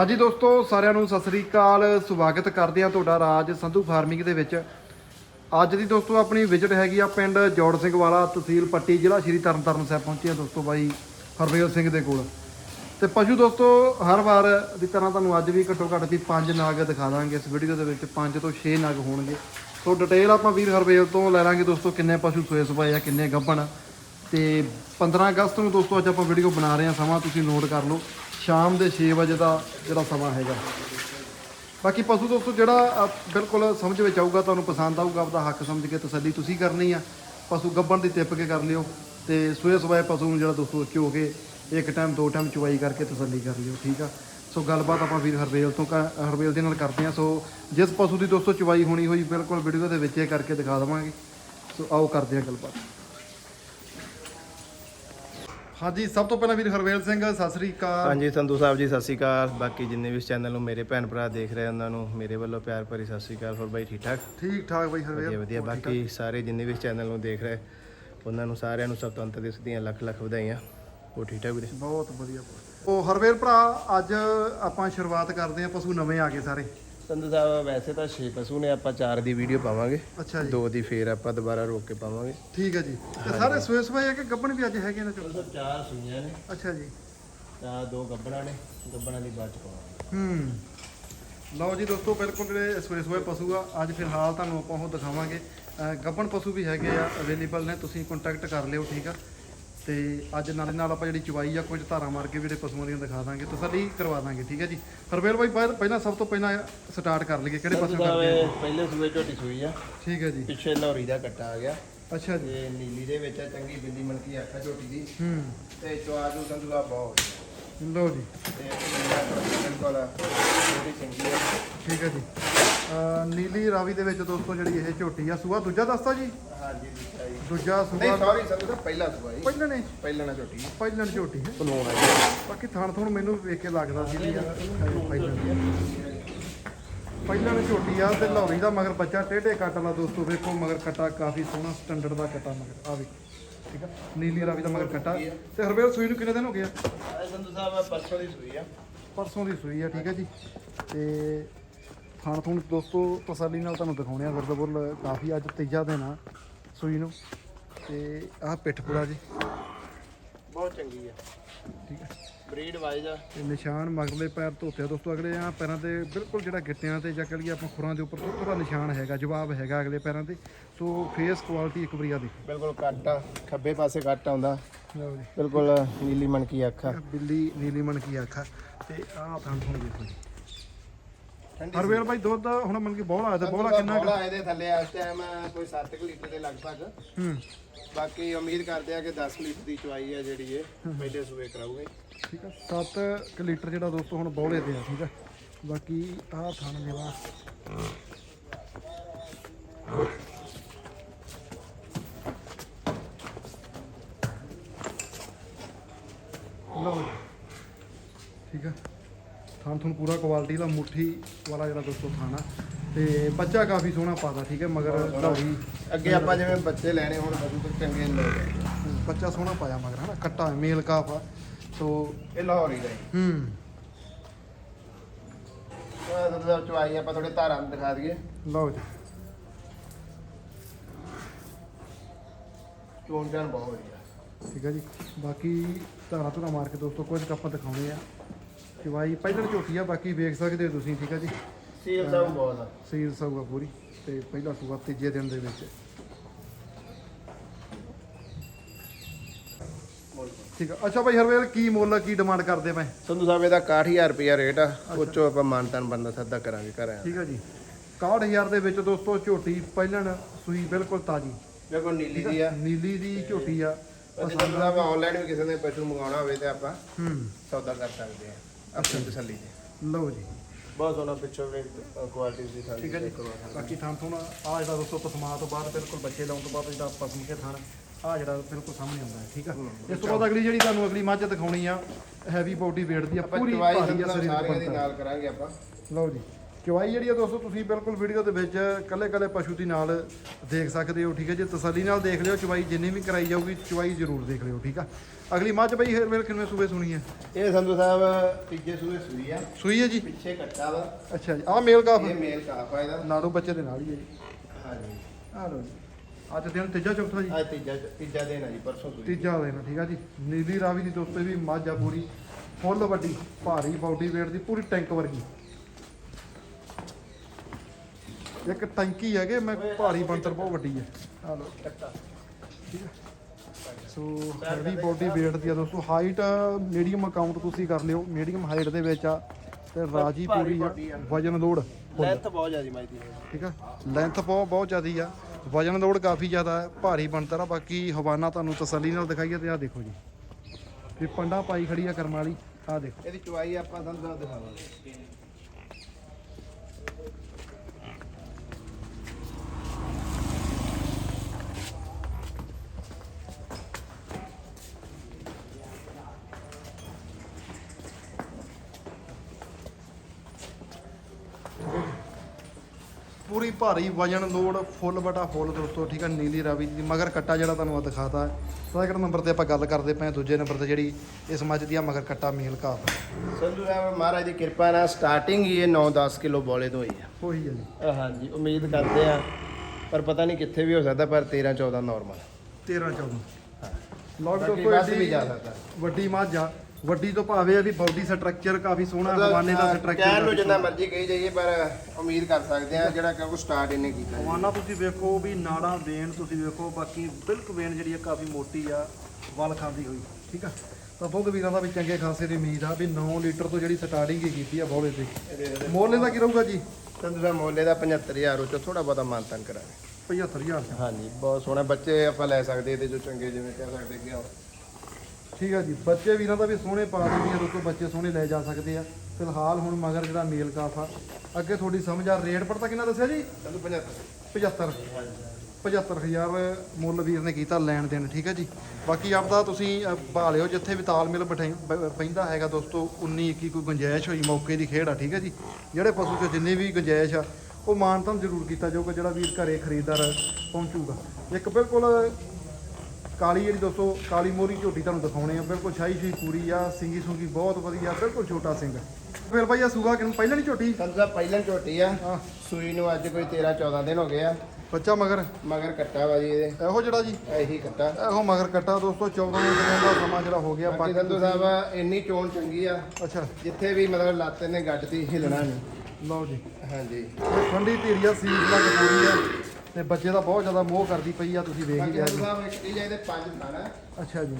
ਹਾਂਜੀ ਦੋਸਤੋ, ਸਾਰਿਆਂ ਨੂੰ ਸਤਿ ਸ੍ਰੀ ਅਕਾਲ। ਸਵਾਗਤ ਕਰਦੇ ਹਾਂ ਤੁਹਾਡਾ ਰਾਜ ਸੰਧੂ ਫਾਰਮਿੰਗ ਦੇ ਵਿੱਚ। ਅੱਜ ਦੀ ਦੋਸਤੋ, ਆਪਣੀ ਵਿਜ਼ਿਟ ਹੈਗੀ ਆ ਪਿੰਡ ਜੋੜ ਸਿੰਘ ਵਾਲਾ, ਤਹਿਸੀਲ ਪੱਟੀ, ਜ਼ਿਲ੍ਹਾ ਸ਼੍ਰੀ ਤਰਨਤਾਰਨ ਸਾਹਿਬ ਪਹੁੰਚੇ ਆ ਦੋਸਤੋ ਬਾਈ ਹਰਵੇਲ ਸਿੰਘ ਦੇ ਕੋਲ। ਤੇ ਪਸ਼ੂ ਦੋਸਤੋ, ਹਰ ਵਾਰ ਦੀ ਤਰ੍ਹਾਂ ਤੁਹਾਨੂੰ ਅੱਜ ਵੀ ਘੱਟੋ ਘੱਟ ਵੀ ਪੰਜ ਨਾਗ ਦਿਖਾ ਦਾਂਗੇ। ਇਸ ਵੀਡੀਓ ਦੇ ਵਿੱਚ ਪੰਜ ਤੋਂ 6 ਨਾਗ ਹੋਣਗੇ। ਸੋ ਡਿਟੇਲ ਆਪਾਂ ਵੀਰ ਹਰਵੇਲ ਤੋਂ ਲੈ ਲਾਂਗੇ ਦੋਸਤੋ, ਕਿੰਨੇ ਪਸ਼ੂ ਸੋਏ ਸਵਾਏ ਆ, ਕਿੰਨੇ ਗੱਭਣ। ਤੇ 15 ਅਗਸਤ ਨੂੰ ਦੋਸਤੋ, ਅੱਜ ਆਪਾਂ ਵੀਡੀਓ ਬਣਾ ਰਹੇ ਹਾਂ, ਸਮਾਂ ਤੁਸੀਂ ਨੋਟ ਕਰ ਲਓ। ਸ਼ਾਮ ਦੇ 6 ਵਜੇ ਦਾ ਜਿਹੜਾ ਸਮਾਂ ਹੈਗਾ। ਬਾਕੀ ਪਸ਼ੂ ਦੋਸਤੋ, ਜਿਹੜਾ ਬਿਲਕੁਲ ਸਮਝ ਵਿੱਚ ਆਊਗਾ, ਤੁਹਾਨੂੰ ਪਸੰਦ ਆਊਗਾ, ਆਪਦਾ ਹੱਕ ਸਮਝ ਕੇ ਤਸੱਲੀ ਤੁਸੀਂ ਕਰਨੀ ਆ। ਪਸ਼ੂ ਗੱਭਣ ਦੀ ਟਿੱਪ ਕੇ ਕਰ ਲਿਓ ਤੇ ਸਵੇਰੇ ਸਵੇਰੇ ਪਸ਼ੂ ਨੂੰ ਜਿਹੜਾ ਦੋਸਤੋ ਚੋ ਕੇ ਇੱਕ ਟਾਈਮ ਦੋ ਟਾਈਮ ਚੁਆਈ ਕਰਕੇ ਤਸੱਲੀ ਕਰ ਲਿਓ, ਠੀਕ ਆ? ਸੋ ਗੱਲਬਾਤ ਆਪਾਂ ਵੀਰ ਹਰਵੇਲ ਤੋਂ ਕ- ਹਰਵੇਲ ਦੇ ਨਾਲ ਕਰਦੇ ਆ। ਸੋ ਜਿਸ ਪਸ਼ੂ ਦੀ ਦੋਸਤੋ ਚੁਆਈ ਹੋਣੀ ਹੋਈ, ਬਿਲਕੁਲ ਵੀਡੀਓ ਦੇ ਵਿੱਚ ਇਹ ਕਰਕੇ ਦਿਖਾ ਦਵਾਂਗੇ। ਸੋ ਆਓ ਕਰਦੇ ਆ ਗੱਲਬਾਤ। ਹਾਂਜੀ ਸਭ ਤੋਂ ਪਹਿਲਾਂ ਵੀਰ ਹਰਵੇਲ ਸਿੰਘ ਸਤਿ ਸ੍ਰੀ ਅਕਾਲ। ਹਾਂਜੀ ਸੰਧੂ ਸਾਹਿਬ ਜੀ ਸਤਿ ਸ਼੍ਰੀ ਅਕਾਲ। ਬਾਕੀ ਜਿੰਨੇ ਵੀ ਇਸ ਚੈਨਲ ਨੂੰ ਮੇਰੇ ਭੈਣ ਭਰਾ ਦੇਖ ਰਹੇ ਉਹਨਾਂ ਨੂੰ ਮੇਰੇ ਵੱਲੋਂ ਪਿਆਰ ਭਰੀ ਸਤਿ ਸ਼੍ਰੀ ਅਕਾਲ। ਹੋਰ ਬਾਈ ਠੀਕ ਠਾਕ? ਠੀਕ ਠਾਕ ਬਾਈ ਵਧੀਆ ਹਰਵੇਲ ਵਧੀਆ ਬਾਕੀ ਸਾਰੇ ਜਿੰਨੇ ਵੀ ਇਸ ਚੈਨਲ ਨੂੰ ਦੇਖ ਰਹੇ ਉਹਨਾਂ ਨੂੰ ਸਾਰਿਆਂ ਨੂੰ ਸੁਤੰਤਰ ਦਿਵਸ ਦੀਆਂ ਲੱਖ ਲੱਖ ਵਧਾਈਆਂ। ਉਹ ਠੀਕ ਠਾਕ ਵੀਰੇ? ਬਹੁਤ ਵਧੀਆ। ਉਹ ਹਰਵੇਲ ਭਰਾ ਅੱਜ ਆਪਾਂ ਸ਼ੁਰੂਆਤ ਕਰਦੇ ਹਾਂ ਪਸ਼ੂ ਨਵੇਂ ਆ ਗਏ ਸਾਰੇ। ਸੰਧੂ ਸਾਹਿਬ ਵੈਸੇ ਤਾਂ 6 ਪਸ਼ੂ ਨੇ ਆਪਾਂ 4 ਦੀ ਵੀਡੀਓ ਪਾਵਾਂਗੇ। ਅੱਛਾ ਜੀ। ਦੋ ਦੀ ਫੇਰ ਆਪਾਂ ਦੁਬਾਰਾ ਰੋਕ ਕੇ ਪਾਵਾਂਗੇ। ਠੀਕ ਹੈ ਜੀ। ਤੇ ਸਾਰੇ ਸੋਏ ਸਵਾਏ ਆ ਕਿ ਗੱਬਣ ਵੀ ਅੱਜ ਹੈਗੇ ਨੇ ਚਲੋ। 4 ਸੂਈਆਂ ਨੇ। ਅੱਛਾ ਜੀ। ਤਾਂ ਦੋ ਗੱਬਣਾ ਨੇ ਗੱਬਣਾ ਦੀ ਬਾਅਦ ਚ ਪਾਵਾਂਗੇ। ਹੂੰ। ਲਓ ਜੀ ਦੋਸਤੋ ਬਿਲਕੁਲ ਜਿਹੜੇ ਸੋਏ ਸੋਏ ਪਸ਼ੂ ਆ ਅੱਜ ਫਿਲਹਾਲ ਤੁਹਾਨੂੰ ਆਪਾਂ ਉਹ ਦਿਖਾਵਾਂਗੇ। ਗੱਭਣ ਪਸ਼ੂ ਵੀ ਹੈਗੇ ਆ ਅਵੇਲੇਬਲ ਨੇ ਤੁਸੀਂ ਕੰਟੈਕਟ ਕਰ ਲਿਓ ਠੀਕ ਆ? ਤੇ ਅੱਜ ਨਾਲੇ ਨਾਲ ਆਪਾਂ ਜਿਹੜੀ ਚਵਾਈ ਆ ਕੁਝ ਧਾਰਾਂ ਮਾਰ ਕੇ ਵੀ ਜਿਹੜੇ ਪਸ਼ੂਆਂ ਦੀਆਂ ਦਿਖਾ ਦਾਂਗੇ ਤਸੱਲੀ ਕਰਵਾ ਦਾਂਗੇ ਠੀਕ ਹੈ ਜੀ? ਹਰਵੇਲ ਪਹਿ- ਪਹਿਲਾਂ ਸਭ ਤੋਂ ਪਹਿਲਾਂ ਸਟਾਰਟ ਕਰ ਲਈਏ ਕਿਹੜੇ ਪਾਸੇ ਕਰਦੇ ਆ ਪਹਿਲੇ ਸੂਏ ਝੋਟੀ ਸੂਈ ਆ। ਠੀਕ ਹੈ ਜੀ। ਪਿੱਛੇ ਲੌਰੀ ਦਾ ਕੱਟਾ ਆ ਗਿਆ। ਅੱਛਾ ਜੀ। ਤੇ ਨੀਲੀ ਦੇ ਵਿੱਚ ਆ ਚੰਗੀ ਬਿੰਦੀ ਮਲਕੀ ਆਖਾ ਝੋਟੀ ਦੀ। ਹੂੰ। ਤੇ ਚਵਾਜੂ ਸੰਧੂਆ ਬਹੁਤ ਲਓ ਜੀ। ਤੇ ਨੀਲਾ ਬਿਲਕੁਲ ਚੰਗੀ ਹੈ ਠੀਕ ਹੈ ਜੀ। ਨੀਲੀ ਰਾਵੀ ਦੇ ਵਿੱਚ ਦੋਸਤੋ ਜਿਹੜੀ ਇਹ ਝੋਟੀ ਆ ਸੂਆ ਦੂਜਾ ਦੱਸਦਾ ਜੀ? ਹਾਂਜੀ ਜੀ। ਦੂਜਾ ਨਹੀਂ ਸੂਆ ਸੌਰੀ ਸੰਧੂ ਸਾਹਿਬ ਪਹਿਲਾ ਸੂਆ ਜੀ। ਪਹਿਲਾਂ ਨੇ ਪਹਿਲਾ ਨਾ ਝੋਟੀ ਪਹਿਲਾਂ ਝੋਟੀ ਹੈ। ਪਲੂਣ ਆ ਜੀ। ਬਾਕੀ ਥਾਣ ਥਣ ਮੈਨੂੰ ਵੇਖ ਕੇ ਲੱਗਦਾ ਸੀ ਵੀ ਯਾਰ ਪਹਿਲਾਂ ਪਹਿਲਾਂ ਨੇ ਝੋਟੀ ਆ ਤੇ ਲਾਹੌਰੀ ਦਾ ਮਗਰ ਬੱਚਾ ਟੇਢੇ ਕੱਟ ਲਾ ਦੋਸਤੋ ਵੇਖੋ ਮਗਰ ਕੱਟਾ ਕਾਫੀ ਸੋਹਣਾ ਸਟੈਂਡਰਡ ਦਾ ਕੱਟਾ ਮਗਰ ਆ ਵੇਖੋ। ਠੀਕ ਆ? ਨੀਲੀ ਰਾਵੀ ਦਾ ਮਗਰ ਕੱਟਾ। ਤੇ ਹਰਵੇਲ ਸੂਈ ਨੂੰ ਕਿੰਨੇ ਦਿਨ ਹੋ ਗਏ ਆ? ਸੰਧੂ ਸਾਹਿਬ ਪਰਸੋਂ ਦੀ ਸੂਈ ਆ। ਪਰਸੋਂ ਦੀ ਸੂਈ ਆ ਠੀਕ ਹੈ ਜੀ। ਤੇ ਥਾਣ ਥੂਣ ਦੋਸਤੋ ਤਸੱਲੀ ਨਾਲ ਤੁਹਾਨੂੰ ਦਿਖਾਉਣੇ ਆ ਗੁਰਦਬੁਰ ਕਾਫੀ ਅੱਜ ਤੀਜਾ ਦਿਨ ਆ ਸੂਈ ਨੂੰ। ਤੇ ਆਹ ਪਿੱਠ ਪੂੜਾ ਜੀ। ਬਹੁਤ ਚੰਗੀ ਆ। ਠੀਕ ਹੈ ਬਰੀਡ ਵਾਈਜ਼ ਆ। ਤੇ ਨਿਸ਼ਾਨ ਮਗਰਲੇ ਪੈਰ ਧੋਤੇ ਆ ਦੋਸਤੋ। ਅਗਲੇ ਆ ਪੈਰਾਂ ਤੇ ਬਿਲਕੁਲ ਜਿਹੜਾ ਗਿੱਟਿਆਂ ਤੇ ਜਾਂ ਕਹ ਲਈਏ ਆਪਾਂ ਖੁਰਾਂ ਦੇ ਉੱਪਰ ਥੋੜਾ ਨਿਸ਼ਾਨ ਹੈਗਾ ਜਵਾਬ ਹੈਗਾ ਅਗਲੇ ਪੈਰਾਂ ਤੇ। ਸੋ ਫੇਸ ਕੁਆਲਿਟੀ ਇੱਕ ਵਾਰੀ ਆ ਦੇਖੋ। ਬਿਲਕੁਲ ਕੱਟ ਆ ਖੱਬੇ ਪਾਸੇ ਕੱਟ ਆਉਂਦਾ। ਲਓ ਜੀ। ਬਿਲਕੁਲ ਨੀਲੀ ਮਣਕੀ ਅੱਖਾਂ ਬਿੱਲੀ ਨੀਲੀ ਮਣ ਕੀ ਆਖਾ ਤੇ ਆਹ ਥਾਂ ਥੋਂ ਦੇਖੋ ਜੀ। ਹਰਵੇਲ ਭਾਈ ਦੁੱਧ ਹੁਣ ਮਨ ਕੀ ਬੋਲਾ ਤੇ ਬੋਲਾ ਕਿੰਨਾ ਬੋਲਾ ਇਹਦੇ ਥੱਲੇ ਇਸ ਟਾਈਮ ਕੋਈ 7 ਲੀਟਰ ਦੇ ਲਗਭਗ। ਹੂੰ। ਬਾਕੀ ਉਮੀਦ ਕਰਦੇ ਆ ਕਿ 10 ਲੀਟਰ ਦੀ ਚੁਆਈ ਆ ਜਿਹੜੀ ਇਹ ਪਹਿਲੇ ਸੂਏ ਕਰਾਉਗੇ ਠੀਕ ਆ 7 ਲੀਟਰ ਜਿਹੜਾ ਦੋਸਤੋ ਹੁਣ ਬੌਲੇ ਤੇ ਆ ਠੀਕ ਆ। ਬਾਕੀ ਆਹ ਥਣ ਦੇਵਾ ਲਓ। ਠੀਕ ਆ। ਥਣ ਥਣ ਪੂਰਾ ਕੁਆਲਿਟੀ ਦਾ ਮੁੱਠੀ ਵਾਲਾ ਜਿਹੜਾ ਦੋਸਤੋ ਥਾਣਾ ਤੇ ਬੱਚਾ ਕਾਫੀ ਸੋਹਣਾ ਪਾਦਾ ਠੀਕ ਹੈ ਮਗਰ ਲਾਹੌਰੀ ਅੱਗੇ ਆਪਾਂ ਜਿਵੇਂ ਬੱਚੇ ਲੈਣੇ ਹੁਣ ਬਦੂ ਤੋਂ ਚੰਗੇ ਨੇ ਬੱਚਾ ਸੋਹਣਾ ਪਾਇਆ ਮਗਰ ਹਨਾ ਕੱਟਾ ਮੇਲ ਕਾਫ ਆ। ਸੋ ਇਹ ਲਾਹੌਰੀ ਦਾ ਹੀ। ਹੂੰ। ਉਹ ਚੁਆਈ ਆਪਾਂ ਥੋੜੇ ਧਾਰਾਂ ਨੂੰ ਦਿਖਾ ਦਈਏ। ਲਓ ਜੀ। ਚੋਣ ਜਾਨ ਬਹੁਤ ਵਧੀਆ। ਠੀਕ ਹੈ ਜੀ। ਬਾਕੀ ਧਾਰਾ ਧੁਰਾ ਮਾਰ ਕੇ ਦੋਸਤੋ ਕੁਝ ਕੁ ਆਪਾਂ ਦਿਖਾਉਣੇ ਆ। ਚਵਾਈ ਪਹਿਲਣ ਝੋਟੀ ਆ ਬਾਕੀ ਵੇਖ ਸਕਦੇ ਹੋ ਤੁਸੀਂ ਠੀਕ ਹੈ ਜੀ। ਸੀਲ ਸਾਹਿਬ ਬਹੁਤ ਆ। ਸੀਰ ਸੌਗਾ ਪੂਰੀ ਤੇ ਪਹਿਲਾ ਸੂਆ ਤੀਜੇ ਦਿਨ ਦੇ ਵਿੱਚ। ਠੀਕ ਆ। ਅੱਛਾ ਭਾਈ ਹਰਵੇਲ ਕੀ ਮੁੱਲ ਕੀ ਡਿਮਾਂਡ ਕਰਦੇ ਮੈਂ ਸੰਧੂ ਸਾਹਿਬ ਇਹਦਾ 61000 ਰੁਪਿਆ ਰੇਟ ਆ। ਉਹ 'ਚੋਂ ਆਪਾਂ ਮਾਨਤਾਨ ਬੰਦਾ ਸੱਦਾ ਕਰਾਂਗੇ ਘਰ ਆਇਆ। ਠੀਕ ਆ ਜੀ। 61000 ਦੇ ਵਿੱਚ ਦੋਸਤੋ ਝੋਟੀ ਪਹਿਲਣ ਸੂਈ ਬਿਲਕੁਲ ਤਾਜੀ। ਦੇਖੋ ਨੀਲੀ ਦੀ ਆ। ਨੀਲੀ ਦੀ ਝੋਟੀ ਆ। ਸੰਧੂ ਸਾਹਿਬ ਆਨਲਾਈਨ ਵੀ ਕਿਸੇ ਨੇ ਪਸ਼ੂ ਮੰਗਾਉਣਾ ਹੋਵੇ ਤੇ ਆਪਾਂ ਹੂੰ। ਸੌਦਾ ਕਰ ਸਕਦੇ ਆ। ਆਪਣੀ ਤਸੱਲੀ ਤੇ ਲਓ ਜੀ। ਬਹੁਤ ਸੋਹਣਾ ਪਿੱਛੋਂ ਵੀ ਕੁਆਲਿਟੀ ਦੀ ਥਾਂ ਠੀਕ ਹੈ ਜੀ। ਬਾਕੀ ਥਾਂ ਥੋਣਾ ਆ ਜਿਹੜਾ ਦੋਸਤੋ ਪਸਮਾ ਤੋਂ ਬਾਅਦ ਬਿਲਕੁਲ ਬੱਚੇ ਲਾਉਣ ਤੋਂ ਬਾਅਦ ਜਿਹੜਾ ਪਸਮ ਕੇ ਥਾਣ ਆ ਜਿਹੜਾ ਬਿਲਕੁਲ ਸਾਹਮਣੇ ਆਉਂਦਾ ਹੈ ਠੀਕ ਆ? ਇਸ ਤੋਂ ਬਾਅਦ ਅਗਲੀ ਜਿਹੜੀ ਤੁਹਾਨੂੰ ਅਗਲੀ ਮੱਝ ਦਿਖਾਉਣੀ ਆ ਹੈਵੀ ਬੋਡੀ weight ਦੀ ਆ ਆਪਾਂ ਪੂਰੀ ਚਵਾਈ ਭਾਰੀ ਆ ਸਰੀਰ ਸਾਰਿਆਂ ਦੇ ਦੀ ਨਾਲ ਕਰਾਂਗੇ ਆਪਾਂ। ਲਓ ਜੀ। ਚਵਾਈ ਜਿਹੜੀ ਆ ਦੋਸਤੋ ਤੁਸੀਂ ਬਿਲਕੁਲ ਵੀਡੀਓ ਦੇ ਵਿੱਚ ਕੱਲੇ ਕੱਲੇ ਪਸ਼ੂ ਦੀ ਨਾਲ ਦੇਖ ਸਕਦੇ ਹੋ ਠੀਕ ਹੈ ਜੀ? ਤਸੱਲੀ ਨਾਲ ਦੇਖ ਲਿਓ ਚਵਾਈ ਜਿੰਨੀ ਵੀ ਕਰਾਈ ਜਾਊਗੀ ਚਵਾਈ ਜ਼ਰੂਰ ਦੇਖ ਲਿਓ ਠੀਕ ਆ? ਅਗਲੀ ਮੱਝ ਬਈ ਹੇਰ ਵੇਲ ਕਿੰਨੇ ਸੂਬੇ ਸੁਣੀ ਹੈ? ਇਹ ਸੰਧੂ ਸਾਹਿਬ ਤੀਜੇ ਸੂਏ ਸੂਈ ਆ। ਸੂਈ ਹੈ ਜੀ? ਪਿੱਛੇ ਕੱਟਾ ਵਾ। ਅੱਛਾ ਜੀ ਆਹ ਮੇਲ ਕਾਫ। ਇਹ ਮੇਲ ਕਾਫ ਆ ਇਹਦਾ। ਨਾੜੂ ਬੱਚੇ ਦੇ ਨਾਲ ਹੀ ਹੈ ਜੀ। ਹਾਂਜੀ। ਆ ਲਓ ਜੀ। ਅੱਜ ਦਿਨ ਤੀਜਾ ਚੌਥਾ ਜੀ। ਆ ਤੀਜਾ ਤੀਜਾ ਦਿਨ ਆ ਜੀ ਪਰਸੋਂ ਸੂਈ ਤੀਜਾ ਦਿਨ ਠੀਕ ਆ ਜੀ। ਨੀਲੀ ਰਾਵੀ ਦੀ ਦੋਸਤੋ ਵੀ ਮੱਝ ਆ ਪੂਰੀ। ਫੁੱਲ ਵੱਡੀ ਭਾਰੀ ਬਾਡੀ weight ਦੀ ਪੂਰੀ ਟੈਂਕ ਵਰਗੀ। ਇੱਕ ਟੈਂਕੀ ਹੈਗੇ ਮੈਂ ਭਾਰੀ ਬੰਤਰ ਬਹੁਤ ਵੱਡੀ ਹੈ। ਆ ਠੀਕ ਹੈ। ਸੋ ਹੈਵੀ ਬਾਡੀ weight ਦੀ ਆ ਦੋਸਤੋ ਹਾਈਟ ਮੀਡੀਅਮ ਅਕਾਊਂਟ ਤੁਸੀਂ ਕਰ ਲਿਓ ਮੀਡੀਅਮ ਹਾਈਟ ਦੇ ਵਿੱਚ ਆ ਤੇ ਰਾਜੀ ਪੂਰੀ ਆ ਵਜਨ ਲੋਡ ਲੈਂਥ ਬਹੁਤ ਜ਼ਿਆਦੀ ਮਾਈ ਦੀ ਠੀਕ ਆ? ਲੈਂਥ ਬਹੁਤ ਬਹੁਤ ਜ਼ਿਆਦੀ ਆ। ਵਜਨ ਲੋਡ ਕਾਫੀ ਜ਼ਿਆਦਾ ਹੈ ਭਾਰੀ ਬਣਤਰ ਆ। ਬਾਕੀ ਹਵਾਨਾ ਤੁਹਾਨੂੰ ਤਸੱਲੀ ਨਾਲ ਦਿਖਾਈਏ ਤੇ ਆ ਦੇਖੋ ਜੀ। ਵੀ ਪੰਡਾ ਪਾਈ ਖੜੀ ਆ ਕਰਮ ਵਾਲੀ ਆ ਦੇਖੋ। ਇਹਦੀ ਚੁਆਈ ਆਪਾਂ ਸਾਹਿਬ ਦਿਖਾਵਾਂਗੇ। ਪੂਰੀ ਭਾਰੀ ਵਜਨ ਲੋਡ ਫੁੱਲ ਬਟਾ ਫੁੱਲ ਦੋਸਤੋ ਠੀਕ ਆ ਨੀਲੀ ਰਾਵੀ ਦੀ ਮਗਰ ਕੱਟਾ ਜਿਹੜਾ ਤੁਹਾਨੂੰ ਆ ਦਿਖਾਤਾ। ਸੈਕਿੰਡ ਨੰਬਰ ਤੇ ਆਪਾਂ ਗੱਲ ਕਰਦੇ ਪਏ ਹਾਂ ਦੂਜੇ ਨੰਬਰ ਤੇ ਜਿਹੜੀ ਇਸ ਮੱਝ ਦੀ ਆ ਮਗਰ ਕੱਟਾ ਮੇਲ ਘਾਹ ਸੰਧੂ ਸਾਹਿਬ ਮਹਾਰਾਜ ਦੀ ਕਿਰਪਾ ਨਾਲ ਸਟਾਰਟਿੰਗ ਹੀ ਇਹ 9-10 ਕਿਲੋ ਬੋਲੇ ਤੋਂ ਹੋਈ ਆ। ਉਹੀ ਆ ਜੀ। ਹਾਂਜੀ ਉਮੀਦ ਕਰਦੇ ਆ ਪਰ ਪਤਾ ਨਹੀਂ ਕਿੱਥੇ ਵੀ ਹੋ ਸਕਦਾ ਪਰ 13-14 ਨਾਰਮਲ 13 14 ਲੌਗ ਬਾਕੀ ਦੋਸਤੋ ਵੱਧ ਵੀ ਐਡੀ ਜਾ ਸਕਦਾ। ਵੱਡੀ ਮੱਝ ਆ। ਵੱਡੀ ਤੋਂ ਭਾਵੇਂ ਇਹਦੀ ਬਾਡੀ ਸਟਰਕਚਰ ਕਾਫੀ ਸੋਹਣਾ ਹਵਾਨੇ ਦਾ ਕਹਿਣ ਨੂੰ ਸਟਰਕਚਰ ਜਿੰਨਾ ਮਰਜ਼ੀ ਕਹੀ ਜਾਈਏ ਪਰ ਉਮੀਦ ਕਰ ਸਕਦੇ ਆ ਜਿਹੜਾ ਕਿਉਂਕਿ ਸਟਾਰਟ ਇਹਨੇ ਕੀਤਾ। ਹਵਾਨਾ ਤੁਸੀਂ ਵੇਖੋ ਵੀ ਨਾੜਾਂ ਵੇਨ ਤੁਸੀਂ ਵੇਖੋ ਬਾਕੀ ਬਿਲਕੁਲ ਵੇਨ ਜਿਹੜੀ ਆ ਕਾਫੀ ਮੋਟੀ ਆ ਵਲ ਖਾਂਦੀ ਹੋਈ ਠੀਕ ਆ? ਤਾਂ ਬਹੁਤ ਵੀਰਾਂ ਦਾ ਵੀ ਚੰਗੇ ਖਾਸੇ ਦੀ ਉਮੀਦ ਆ ਵੀ 9 ਲੀਟਰ ਤੋਂ ਜਿਹੜੀ ਸਟਾਰਟਿੰਗ ਹੀ ਕੀਤੀ ਆ ਬੋਲੇ ਤੇ। ਮੁੱਲ ਇਹਦਾ ਕੀ ਰਹੂਗਾ ਜੀ? ਸਾਹਿਬ ਮੋਲੇ ਦਾ 75000 ਉਹ ਥੋੜਾ ਬਹੁਤਾ ਮਾਨਤਨ ਕਰਾਂਗੇ। 75000 ਹਾਂਜੀ ਬਹੁਤ ਸੋਹਣਾ ਬੱਚੇ ਆਪਾਂ ਲੈ ਸਕਦੇ ਇਹਦੇ ਜੋ ਚੰਗੇ ਜਿਵੇਂ ਕਹਿ ਸਕਦੇ ਕਿ ਆ ਠੀਕ ਆ ਜੀ। ਬੱਚੇ ਵੀਰਾਂ ਦਾ ਵੀ ਸੋਹਣੇ ਪਾ ਦਿੰਦੀਆਂ ਦੋਸਤੋ ਬੱਚੇ ਸੋਹਣੇ ਲੈ ਜਾ ਸਕਦੇ ਆ। ਫਿਲਹਾਲ ਹੁਣ ਮਗਰ ਜਿਹੜਾ ਮੇਲ ਕਾਫ ਆ ਅੱਗੇ ਤੁਹਾਡੀ ਸਮਝ ਆ ਰੇਟ ਪਰ ਤਾਂ ਕਿੰਨਾ ਦੱਸਿਆ ਜੀ? ਸੰਧੂ 75 75 75000 ਮੁੱਲ ਵੀਰ ਨੇ ਕੀਤਾ ਲੈਣ ਦੇਣ ਠੀਕ ਹੈ ਜੀ। ਬਾਕੀ ਆਪਦਾ ਤੁਸੀਂ ਭਾ ਲਿਓ ਜਿੱਥੇ ਵੀ ਤਾਲਮੇਲ ਪੈਂਦਾ ਹੈਗਾ ਦੋਸਤੋ 19 21 ਕੋਈ ਗੁੰਜਾਇਸ਼ ਹੋਈ ਮੌਕੇ ਦੀ ਖੇਡ ਆ ਠੀਕ ਹੈ ਜੀ। ਜਿਹੜੇ ਪਸ਼ੂ 'ਚ ਜਿੰਨੀ ਵੀ ਗੁੰਜਾਇਸ਼ ਆ ਉਹ ਮਾਨਤਨ ਜ਼ਰੂਰ ਕੀਤਾ ਜਾਊਗਾ ਜਿਹੜਾ ਵੀਰ ਘਰੇ ਖਰੀਦਦਾਰ ਪਹੁੰਚੂਗਾ। ਇੱਕ ਬਿਲਕੁਲ ਕਾਲੀ ਜਿਹੜੀ ਦੋਸਤੋ ਕਾਲੀ ਮੋਰੀ ਝੋਟੀ ਤੁਹਾਨੂੰ ਦਿਖਾਉਣੇ ਆ। ਬਿਲਕੁਲ ਸ਼ਾਹੀ ਸ਼ਾਹੀ ਪੂਰੀ ਆ ਸਿੰਗੀ ਸੁੰਗੀ ਬਹੁਤ ਵਧੀਆ ਬਿਲਕੁਲ ਛੋਟਾ ਸਿੰਘ ਫਿਰ ਭਾਈ ਆ ਸੂਗਾ ਕਿਨੂੰ ਪਹਿਲਾਂ ਨਹੀਂ ਝੋਟੀ? ਸਾਹਿਬ ਪਹਿਲਾਂ ਝੋਟੀ ਆ। ਸੂਈ ਨੂੰ ਅੱਜ ਕੋਈ 13 14 ਦਿਨ ਹੋ ਗਏ ਆ। ਬੱਚਾ ਮਗਰ? ਮਗਰ ਕੱਟਾ ਵਾ ਜੀ ਇਹਦੇ। ਇਹੋ ਜਿਹੜਾ ਜੀ? ਇਹੀ ਕੱਟਾ। ਇਹੋ ਮਗਰ ਕੱਟਾ ਦੋਸਤੋ 14 ਦਿਨਾਂ ਦਾ ਸਮਾਂ ਜਿਹੜਾ ਹੋ ਗਿਆ ਬਾਕੀ ਸੰਧੂ ਸਾਹਿਬ ਇੰਨੀ ਚੋਣ ਚੰਗੀ ਆ। ਅੱਛਾ। ਜਿੱਥੇ ਵੀ ਮਤਲਬ ਲੱਤ ਨੇ ਗੱਡਦੀ ਹਿਲਣਾ ਨਹੀਂ। ਲਓ ਜੀ। ਹਾਂਜੀ। ਠੰਡੀ ਧੀਰੀਆ ਸੀਸ ਲੱਗ ਪੂਰੀ ਆ। ਤੇ ਬੱਚੇ ਦਾ ਬਹੁਤ ਜ਼ਿਆਦਾ ਮੋਹ ਕਰਦੀ ਪਈ ਆ ਤੁਸੀਂ ਵੇਖ ਹੀ ਬਾਕੀ ਲਿਆ ਜੀ। ਸਾਹਿਬ ਇੱਕ ਚੀਜ਼ ਆ, ਇਹਦੇ ਪੰਜ ਥਾਣਾ ਅੱਛਾ ਜੀ।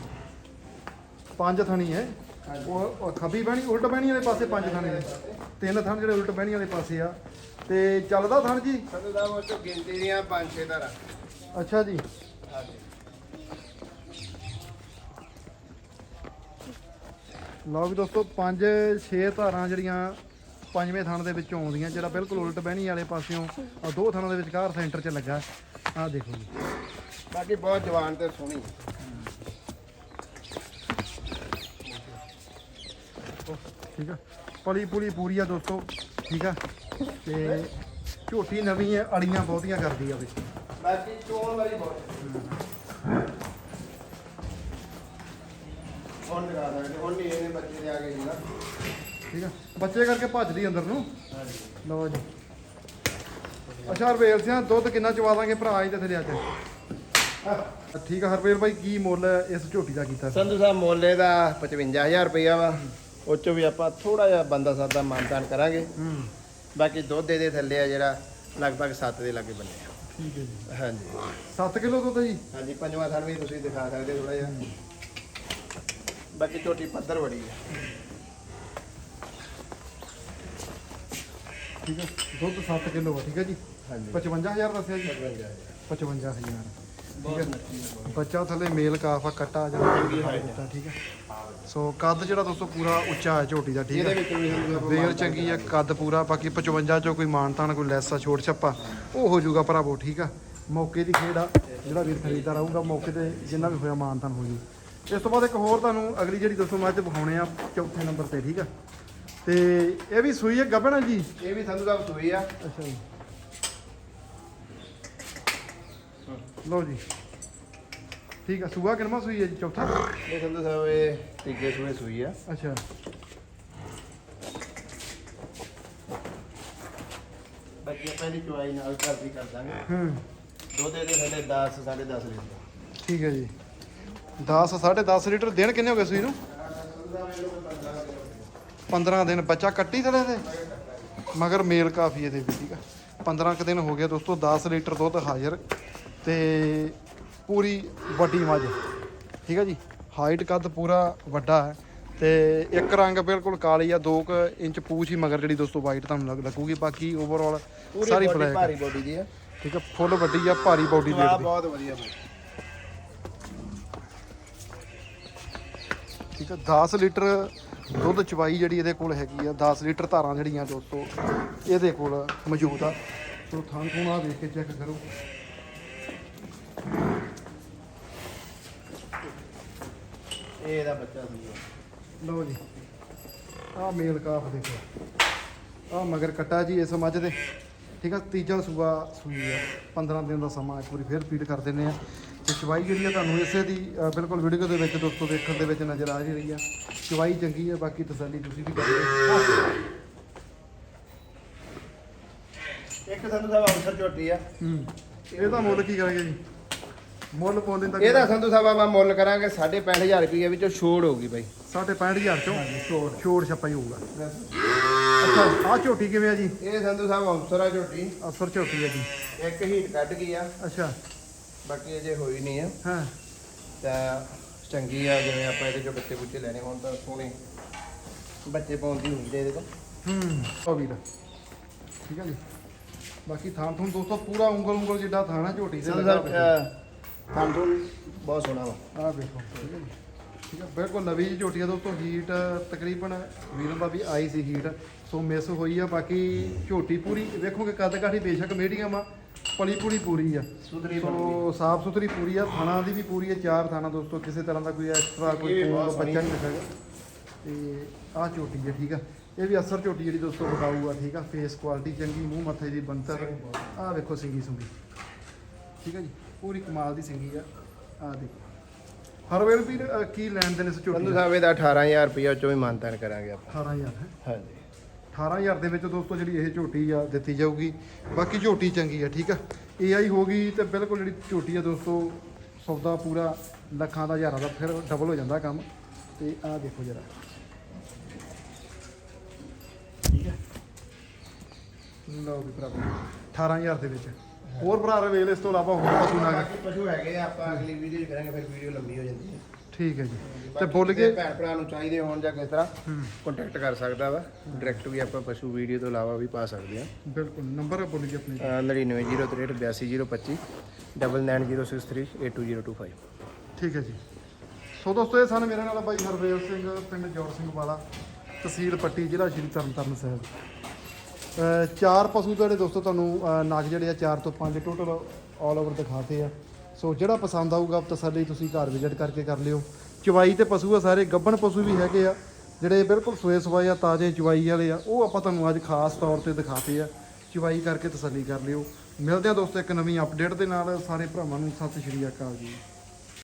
ਪੰਜ ਥਣੀ ਹੈ। ਉਹ ਉਹ ਖੱਬੀ ਬਹਿਣੀ ਉਲਟ ਬਹਿਣੀ ਵਾਲੇ ਪਾਸੇ ਪੰਜ ਥਾਣੇ ਨੇ। ਤਿੰਨ ਥਣ ਜਿਹੜੇ ਉਲਟ ਬਹਿਣੀ ਵਾਲੇ ਪਾਸੇ ਆ। ਤੇ ਚੱਲਦਾ ਥਣ ਜੀ? ਸੰਧੂ ਸਾਹਿਬ ਉਹ ਚੋਂ ਗਿਣਤੀ ਦੀਆਂ ਪੰਜ ਛੇ ਧਾਰਾਂ। ਅੱਛਾ ਜੀ। ਹਾਂਜੀ। ਲਓ ਵੀ ਦੋਸਤੋ ਪੰਜ ਛੇ ਧਾਰਾਂ ਜਿਹੜੀਆਂ ਪੰਜਵੇਂ ਥਣ ਦੇ ਵਿੱਚੋਂ ਆਉਂਦੀਆਂ ਜਿਹੜਾ ਬਿਲਕੁਲ ਉਲਟ ਬਹਿਣੀ ਵਾਲੇ ਪਾਸਿਓਂ ਆ ਦੋ ਥਣਾਂ ਦੇ ਵਿਚਕਾਰ ਸੈਂਟਰ 'ਚ ਲੱਗਾ। ਆਹ ਦੇਖੋ ਜੀ। ਬਾਕੀ ਬਹੁਤ ਜਵਾਨ ਤੇ ਸੋਹਣੀ। ਠੀਕ ਆ। ਪਲੀ ਪੁਲੀ ਪੂਰੀ ਆ ਦੋਸਤੋ ਠੀਕ ਆ। ਤੇ ਝੋਟੀ ਨਵੀਂ ਹੈ ਅੜੀਆਂ ਬਹੁਤੀਆਂ ਕਰਦੀ ਆ ਵੀ ਬਾਕੀ ਚੋਣ ਵਾਲੀ ਬਹੁਤ ਹੁਣ ਦਿਖਾ ਸਕਦੇ ਹੁਣ ਨਹੀਂ ਇਹਨੇ ਬੱਚੇ ਦੇ ਆ ਗਏ ਜੀ ਨਾ। ਠੀਕ ਆ। ਬੱਚੇ ਕਰਕੇ ਭੱਜਦੀ ਅੰਦਰ ਨੂੰ। ਲਓ ਜੀ। ਅੱਛਾ ਹਰਵੇਲ ਸਿੰਘ ਦੁੱਧ ਕਿੰਨਾ ਚਵਾ ਦਾਂਗੇ ਭਰਾ ਜੀ ਤੇ ਥਲੇ ਅੱਜ ਠੀਕ ਆ ਹਰਵੇਲ ਭਾਈ ਕੀ ਮੁੱਲ ਇਸ ਝੋਟੀ ਦਾ ਕੀਤਾ? ਸੰਧੂ ਸਾਹਿਬ ਮੋਲੇ ਦਾ 55000 ਰੁਪਇਆ ਵਾ। ਉਹ ਚੋਂ ਵੀ ਆਪਾਂ ਥੋੜਾ ਜਿਹਾ ਬੰਦਾ ਸਾਦਾ ਮਾਨਤਾਨ ਕਰਾਂਗੇ। ਹੂੰ। ਬਾਕੀ ਦੁੱਧ ਦੇ ਥੱਲੇ ਆ ਜਿਹੜਾ ਲਗਭਗ 7 ਦੇ ਲਾਗੇ ਬੰਨੇ ਆ ਠੀਕ ਹੈ ਜੀ। ਹਾਂਜੀ। 7 ਕਿਲੋ ਦੁੱਧ ਜੀ? ਹਾਂਜੀ ਪੰਜਵਾਂ ਥਣ ਵੀ ਤੁਸੀਂ ਦਿਖਾ ਸਕਦੇ ਥੋੜਾ ਜਿਹਾ। ਬਾਕੀ ਛੋਟੀ ਪੱਧਰ ਬੜੀ ਹੈ ਠੀਕ ਹੈ? ਦੁੱਧ 7 ਕਿਲੋ ਆ ਠੀਕ ਹੈ ਜੀ? ਹਾਂਜੀ। 55000 ਦੱਸਿਆ ਜੀ? 55000 ਠੀਕ ਹੈ? ਬੱਚਾ ਥੱਲੇ ਮੇਲ ਕਾਫ ਆ ਕੱਟਾ ਦਿੱਤਾ ਠੀਕ ਹੈ? ਸੋ ਕੱਦ ਜਿਹੜਾ ਦੋਸਤੋ ਪੂਰਾ ਉੱਚਾ ਹੈ ਝੋਟੀ ਦਾ ਠੀਕ ਹੈ? ਵੇਲ ਚੰਗੀ ਆ ਕੱਦ ਪੂਰਾ ਬਾਕੀ 55 ਚੋਂ ਕੋਈ ਮਾਨਤਾਨ ਕੋਈ ਲੈਸਾ ਛੋਟ ਛੱਪਾ ਉਹ ਹੋ ਜਾਊਗਾ ਭਰਾਵੋ ਠੀਕ ਆ? ਮੌਕੇ ਦੀ ਖੇਡ ਆ ਜਿਹੜਾ ਵੀਰ ਖਰੀਦਦਾਰ ਆਊਗਾ ਮੌਕੇ ਤੇ ਜਿੰਨਾ ਵੀ ਹੋਇਆ ਮਾਨਤਾਨ ਹੋ ਜੂ। ਇਸ ਤੋਂ ਬਾਅਦ ਇੱਕ ਹੋਰ ਤੁਹਾਨੂੰ ਅਗਲੀ ਜਿਹੜੀ ਦੋਸਤੋ ਮੱਝ ਵਿਖਾਉਣੇ ਆ ਚੌਥੇ ਨੰਬਰ ਤੇ ਠੀਕ ਆ? ਤੇ ਇਹ ਵੀ ਸੂਈ ਹੈ ਗੱਬਣਾ ਜੀ? ਇਹ ਵੀ ਸੰਧੂ ਸਾਹਿਬ ਸੂਈ ਆ। ਅੱਛਾ ਜੀ। ਲਓ ਜੀ। ਠੀਕ ਆ ਸੂਆ ਕਿੰਨਾ ਸੂਈ ਹੈ ਜੀ? ਚੌਥਾ? ਇਹ ਸੰਧੂ ਸਾਹਿਬ ਇਹ ਤੀਜੇ ਸੂਏ ਸੂਈ ਆ। ਅੱਛਾ। ਬਾਕੀ ਆਪਾਂ ਇਹਦੀ ਚੁਆਈ ਨਾਲ ਘਰ ਦੀ ਕਰ ਦਾਂਗੇ। ਹੂੰ। ਦੁੱਧ ਇਹਦੇ ਸਾਡੇ 10 10.5 ਲੀਟਰ। ਠੀਕ ਹੈ ਜੀ। 10 10.5 ਲੀਟਰ ਦਿਨ ਕਿੰਨੇ ਹੋ ਗਏ ਸੂਈ ਨੂੰ? 15 ਦਿਨ ਬੱਚਾ ਕੱਟੀ ਥਲੇ ਤੇ ਮਗਰ ਮੇਲ ਕਾਫੀ ਇਹਦੇ ਵੀ ਠੀਕ ਆ। 15 ਕੁ ਦਿਨ ਹੋ ਗਿਆ ਦੋਸਤੋ 10 ਲੀਟਰ ਦੁੱਧ ਹਾਜ਼ਰ ਤੇ ਪੂਰੀ ਵੱਡੀ ਮੱਝ ਠੀਕ ਆ ਜੀ। ਹਾਈਟ ਕੱਦ ਪੂਰਾ ਵੱਡਾ ਹੈ ਤੇ ਇੱਕ ਰੰਗ ਬਿਲਕੁਲ ਕਾਲੀ ਆ 2 ਇੰਚ ਪੂਛ ਹੀ ਮਗਰ ਜਿਹੜੀ ਦੋਸਤੋ ਵਾਈਟ ਤੁਹਾਨੂੰ ਲੱਗ- ਲੱਗੂਗੀ। ਬਾਕੀ ਓਵਰਆਲ ਸਾਰੀ ਫਲੈਗ ਭਾਰੀ ਬੋਡੀ ਦੀ ਆ। ਠੀਕ ਆ ਫੁੱਲ ਵੱਡੀ ਆ ਭਾਰੀ ਬਾਡੀ ਆ ਦੀ। ਬਹੁਤ ਵਧੀਆ ਠੀਕ ਆ 10 ਲੀਟਰ ਦੁੱਧ ਚਵਾਈ ਜਿਹੜੀ ਇਹਦੇ ਕੋਲ ਹੈਗੀ ਆ 10 ਲੀਟਰ ਧਾਰਾਂ ਜਿਹੜੀਆਂ ਦੋਸਤੋ ਇਹਦੇ ਕੋਲ ਮੌਜੂਦ ਆ। ਸੋ ਥਾਂ ਥੂਣ ਆ ਵੇਖ ਕੇ ਚੈੱਕ ਕਰੋ। ਇਹ ਇਹਦਾ ਬੱਚਾ ਸੀ। ਲਓ ਜੀ ਆ ਮੇਲ ਕਾਫ ਦੇਖੋ। ਆ ਮਗਰ ਕੱਟਾ ਜੀ ਇਸ ਮੱਝ ਦੇ। ਠੀਕ ਆ ਤੀਜਾ ਸੂਆ ਸੂਈ ਆ। 15 ਦਿਨ ਦਾ ਸਮਾਂ ਇੱਕ ਵਾਰੀ ਫੇਰ ਫੀਡ ਕਰ ਦਿੰਨੇ ਆ। ਤੇ ਚਵਾਈ ਜਿਹੜੀ ਆ ਤੁਹਾਨੂੰ ਇਸੇ ਦੀ ਅ, ਬਿਲਕੁਲ ਵੀਡੀਓ ਦੇ ਵਿੱਚ ਦੋਸਤੋ ਦੇਖਣ ਦੇ ਵਿੱਚ ਨਜ਼ਰ ਆ ਹੀ ਰਹੀ ਆ। ਚਵਾਈ ਚੰਗੀ ਆ ਬਾਕੀ ਤਸੱਲੀ ਤੁਸੀਂ ਵੀ ਕਰ ਲਿਓ ਇੱਕ ਸੰਧੂ ਸਾਹਿਬ ਅਵਸਰ ਝੋਟੀ ਆ। ਹੂੰ। ਇਹਦਾ ਮੁੱਲ ਕੀ ਕਰਾਂਗੇ ਜੀ? ਮੁੱਲ ਪਾਉਂਦੇ ਤਾਂ ਇਹਦਾ ਸੰਧੂ ਸਾਹਿਬ ਆਪਾਂ ਮੁੱਲ ਕਰਾਂਗੇ 65000 ਰੁਪਏ ਵਿੱਚੋਂ ਛੋੜ ਹੋਊਗੀ ਬਾਈ। 65000 ਚੋਂ ਛੋੜ। ਛੋੜ ਛੱਪਾ ਹੀ ਹੋਊਗਾ। ਅੱਛਾ ਆ ਝੋਟੀ ਕਿਵੇਂ ਆ ਜੀ? ਇਹ ਸੰਧੂ ਸਾਹਿਬ ਅਵਸਰ ਆ ਝੋਟੀ। ਅਸਰ ਝੋਟੀ ਹੈ ਜੀ। ਇੱਕ ਹੀਟ ਕੱਢ ਗਈ ਆ। ਅੱਛਾ। ਬਾਕੀ ਅਜੇ ਹੋਈ ਨਹੀਂ ਆ। ਹਾਂ। ਤਾਂ ਚੰਗੀ ਆ ਜਿਵੇਂ ਆਪਾਂ ਇਹਦੇ ਚੋਂ ਬੱਚੇ ਬੁੱਚੇ ਲੈਣੇ ਹੋਣ ਤਾਂ ਸੋਹਣੇ ਬੱਚੇ ਪਾਉਣ ਦੀ ਉਮੀਦ ਹੈ ਇਹਦੇ ਤੋਂ। ਹੂੰ। ਉਹ ਵੀਰ ਠੀਕ ਹੈ ਜੀ। ਬਾਕੀ ਥਾਂ ਥੂੰ ਦੋਸਤੋ ਪੂਰਾ ਉਂਗਲ ਉਂਗਲ ਜਿੱਡਾ ਥਾਣਾ ਝੋਟੀ ਦੇ ਲੱਗਾ ਸਾਹਿਬ ਥਾਂ ਤੋਂ ਬਹੁਤ ਸੋਹਣਾ ਵਾ। ਆ ਵੇਖੋ ਠੀਕ ਹੈ ਜੀ। ਠੀਕ ਹੈ ਬਿਲਕੁਲ ਨਵੀਂ ਜਿਹੀ ਝੋਟੀ ਆ ਦੋਸਤੋ ਹੀਟ ਤਕਰੀਬਨ ਵੀਰਾਂ ਵੀ ਆਈ ਸੀ ਹੀਟ ਸੋ ਮਿਸ ਹੋਈ ਆ ਬਾਕੀ ਝੋਟੀ ਪੂਰੀ ਵੇਖੋਗੇ ਕੱਦ ਕਾਠੀ ਬੇਸ਼ੱਕ ਮੀਡੀਅਮ ਆ ਪਲੀ ਪੂਰੀ ਪੂਰੀ ਆ। ਸੁਧਰੀ ਸੋ ਸਾਫ਼ ਸੁਥਰੀ ਪੂਰੀ ਆ ਥਾਣਾ ਦੀ ਵੀ ਪੂਰੀ ਆ ਚਾਰ ਥਾਣਾ ਦੋਸਤੋ ਕਿਸੇ ਤਰ੍ਹਾਂ ਦਾ ਕੋਈ ਐਕਸਟਰਾ ਕੋਈ ਬੱਚਾ ਨਹੀਂ ਲੱਗਾ ਤੇ ਆਹ ਝੋਟੀ ਆ ਠੀਕ ਆ। ਇਹ ਵੀ ਅਸਰ ਝੋਟੀ ਜਿਹੜੀ ਦੋਸਤੋ ਬਤਾਊ ਆ ਠੀਕ ਆ। ਫੇਸ ਕੁਆਲਿਟੀ ਚੰਗੀ ਮੂੰਹ ਮੱਥੇ ਦੀ ਬੰਤਰ ਆਹ ਵੇਖੋ ਸਿੰਗੀ ਸੁੰਗੀ ਠੀਕ ਆ ਜੀ ਪੂਰੀ ਕਮਾਲ ਦੀ ਸਿੰਗੀ ਆ। ਆਹ ਦੇਖੋ। ਹਰ ਵੇਲੇ ਵੀ ਅਹ, ਕੀ ਲੈਣ ਦੇਣ ਇਸ ਝੋਟੀ ਸੰਧੂ ਦਾ? ਸਾਹਿਬ ਇਹਦਾ 18000 ਰੁਪਏ ਚੋਂ ਵੀ ਮਾਨਤਾਨ ਕਰਾਂਗੇ ਆਪਾਂ। 18000 ਹੈ? ਹਾਂਜੀ। 18000 ਦੇ ਵਿੱਚ ਦੋਸਤੋ ਜਿਹੜੀ ਇਹ ਝੋਟੀ ਆ ਦਿੱਤੀ ਜਾਊਗੀ। ਬਾਕੀ ਝੋਟੀ ਚੰਗੀ ਆ ਠੀਕ ਆ? ਏਆਈ ਹੋ ਗਈ ਤੇ ਬਿਲਕੁਲ ਜਿਹੜੀ ਝੋਟੀ ਆ ਦੋਸਤੋ ਸੌਦਾ ਪੂਰਾ ਲੱਖਾਂ ਦਾ ਹਜ਼ਾਰਾਂ ਦਾ ਫਿਰ ਡਬਲ ਹੋ ਜਾਂਦਾ ਕੰਮ। ਤੇ ਆਹ ਦੇਖੋ ਜਰਾ। ਠੀਕ ਹੈ ਲਓ ਵੀ ਭਰਾ 18000 ਦੇ ਵਿੱਚ। ਹੋਰ ਭਰਾ ਰਵੇਲ ਇਸ ਤੋਂ ਇਲਾਵਾ ਹੋਰ ਪਸ਼ੂ ਨਾ ਬਾਕੀ ਪਸ਼ੂ ਹੈਗੇ ਆ ਆਪਾਂ ਅਗਲੀ ਵੀਡੀਓ 'ਚ ਕਰਾਂਗੇ ਫਿਰ ਵੀਡੀਓ ਲੰਬੀ ਹੋ ਜਾਂਦੀ ਹੈ। ਠੀਕ ਹੈ ਜੀ। ਤੇ ਬੋਲ ਕੇ ਭੈਣ ਭਰਾ ਨੂੰ ਚਾਹੀਦੇ ਹੋਣ ਜਾਂ ਕਿਸ ਤਰ੍ਹਾਂ ਕੰਟੈਕਟ ਕਰ ਸਕਦਾ ਵਾ। ਡਾਇਰੈਕਟ ਵੀ ਆਪਾਂ ਪਸ਼ੂ ਵੀਡੀਓ ਤੋਂ ਇਲਾਵਾ ਵੀ ਪਾ ਸਕਦੇ ਆ ਬਿਲਕੁਲ ਨੰਬਰ ਬੋਲੀ ਜੀ ਆਪਣੇ। 9903822025 9906382025 ਠੀਕ ਹੈ ਜੀ। ਸੋ ਦੋਸਤੋ ਇਹ ਸਨ ਮੇਰੇ ਨਾਲ ਬਾਈ ਹਰਵੇਲ ਸਿੰਘ ਪਿੰਡ ਜੋੜ ਸਿੰਘ ਵਾਲਾ ਤਹਿਸੀਲ ਪੱਟੀ ਜ਼ਿਲ੍ਹਾ ਸ਼੍ਰੀ ਤਰਨਤਾਰਨ ਸਾਹਿਬ। ਚਾਰ ਪਸ਼ੂ ਜਿਹੜੇ ਦੋਸਤੋ ਤੁਹਾਨੂੰ, ਅਹ ਜਿਹੜੇ ਆ, ਚਾਰ ਤੋਂ ਪੰਜ ਟੋਟਲ ਆਲ ਓਵਰ ਦਿਖਾਤੇ ਆ। ਸੋ ਜਿਹੜਾ ਪਸੰਦ ਆਊਗਾ ਤਸੱਲੀ ਤੁਸੀਂ ਘਰ ਵਿਜ਼ਿਟ ਕਰਕੇ ਕਰ ਲਿਓ। ਚਵਾਈ ਤੇ ਪਸ਼ੂ ਆ ਸਾਰੇ, ਗੱਬਣ ਪਸ਼ੂ ਵੀ ਹੈਗੇ ਆ। ਜਿਹੜੇ ਬਿਲਕੁਲ ਸੋਏ ਸਵਾਏ ਆ, ਤਾਜ਼ੇ ਚਵਾਈ ਵਾਲੇ ਆ, ਉਹ ਆਪਾਂ ਤੁਹਾਨੂੰ ਅੱਜ ਖਾਸ ਤੌਰ ਤੇ ਦਿਖਾਤੇ ਆ। ਚਵਾਈ ਕਰਕੇ ਤਸੱਲੀ ਕਰ ਲਿਓ। ਮਿਲਦੇ ਆ ਦੋਸਤੋ ਇੱਕ ਨਵੀਂ ਅਪਡੇਟ ਦੇ ਨਾਲ। ਸਾਰੇ ਭਰਾਵਾਂ ਨੂੰ ਸਤਿ ਸ਼੍ਰੀ ਅਕਾਲ ਜੀ।